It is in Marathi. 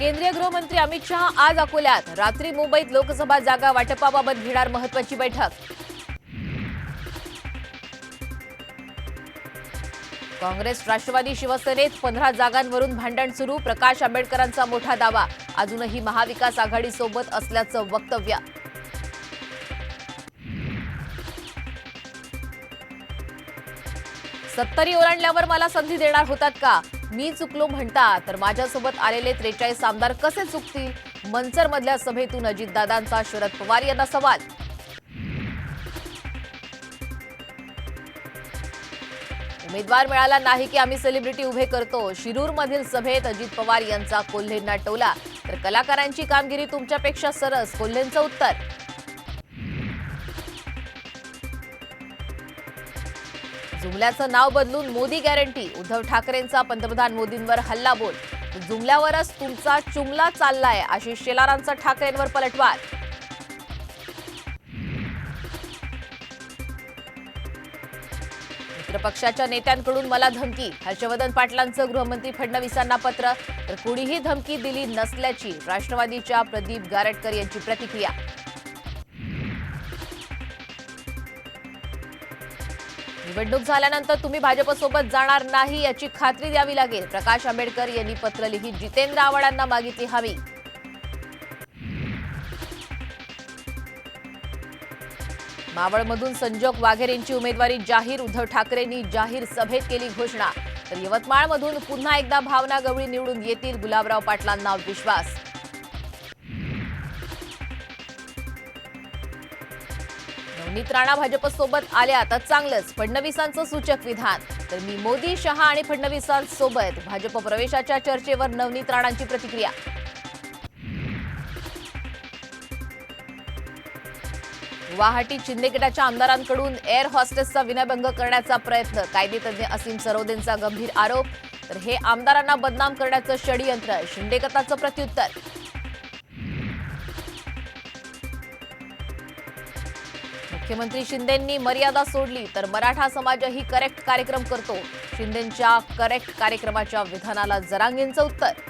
केंद्रीय गृहमंत्री अमित शहा आज अकोल्यात. रात्री मुंबईत लोकसभा जागा वाटपाबाबत घेणार महत्वाची बैठक. काँग्रेस राष्ट्रवादी शिवसेनेत पंधरा जागांवरून भांडण सुरू प्रकाश आंबेडकरांचा मोठा दावा. अजूनही महाविकास आघाडीसोबत असल्याचं वक्तव्य. सत्तरी ओलांडल्यावर मला संधी देणार होतात का? मी चुकलो म्हणता तर माझ्यासोबत आलेले त्रेचाळीस आमदार कसे चुकतील? मनसर मधल्या सभेतून अजितदादांचा शरद पवार यांना सवाल. उमेदवार मिळाला नाही की आम्ही सेलिब्रिटी उभे करतो. शिरूरमधील सभेत अजित पवार यांचा कोल्हेंना टोला. तर कलाकारांची कामगिरी तुमच्यापेक्षा सरस कोल्हेंचं उत्तर. जुमल्याचं नाव बदलून मोदी गॅरंटी. उद्धव ठाकरेंचा पंतप्रधान मोदींवर हल्ला बोल. जुमल्यावरच तुमचा चुमला चाललाय आशिष शेलारांचा ठाकरेंवर पलटवार. मित्रपक्षाच्या नेत्यांकडून मला धमकी. हर्षवर्धन पाटलांचं गृहमंत्री फडणवीसांना पत्र. तर कुणीही धमकी दिली नसल्याची राष्ट्रवादीच्या प्रदीप गारटकर यांची प्रतिक्रिया. निवडणूक झाल्यानंतर तुम्ही भाजपसोबत जाणार नाही याची खात्री द्यावी लागेल. प्रकाश आंबेडकर यांनी पत्र लिहित जितेंद्र आव्हाडांना मागितली हवी. मावळमधून संजोग वाघेरेंची उमेदवारी जाहीर उद्धव ठाकरेंनी जाहीर सभेत केली घोषणा. तर यवतमाळमधून पुन्हा एकदा भावना गवळी निवडून येतील गुलाबराव पाटलांना विश्वास. नवनीत राणा भाजपसोबत आल्या तर चांगलंच. फडणवीसांचं सूचक विधान. तर मी मोदी शहा आणि फडणवीसांसोबत भाजप प्रवेशाच्या चर्चेवर नवनीत राणांची प्रतिक्रिया. गुवाहाटी शिंदेगटाच्या आमदारांकडून एअर हॉस्टेसचा विनयभंग करण्याचा प्रयत्न. कायदेतज्ञ असीम सरोदेंचा गंभीर आरोप. तर हे आमदारांना बदनाम करण्याचं षडयंत्र. शिंदेगटाचं प्रत्युत्तर. मुख्यमंत्री शिंदेंनी मर्यादा सोडली तर मराठा समाजही करेक्ट कार्यक्रम करतो. शिंदेंच्या करेक्ट कार्यक्रमाच्या विधानाला जरांगेंचं उत्तर.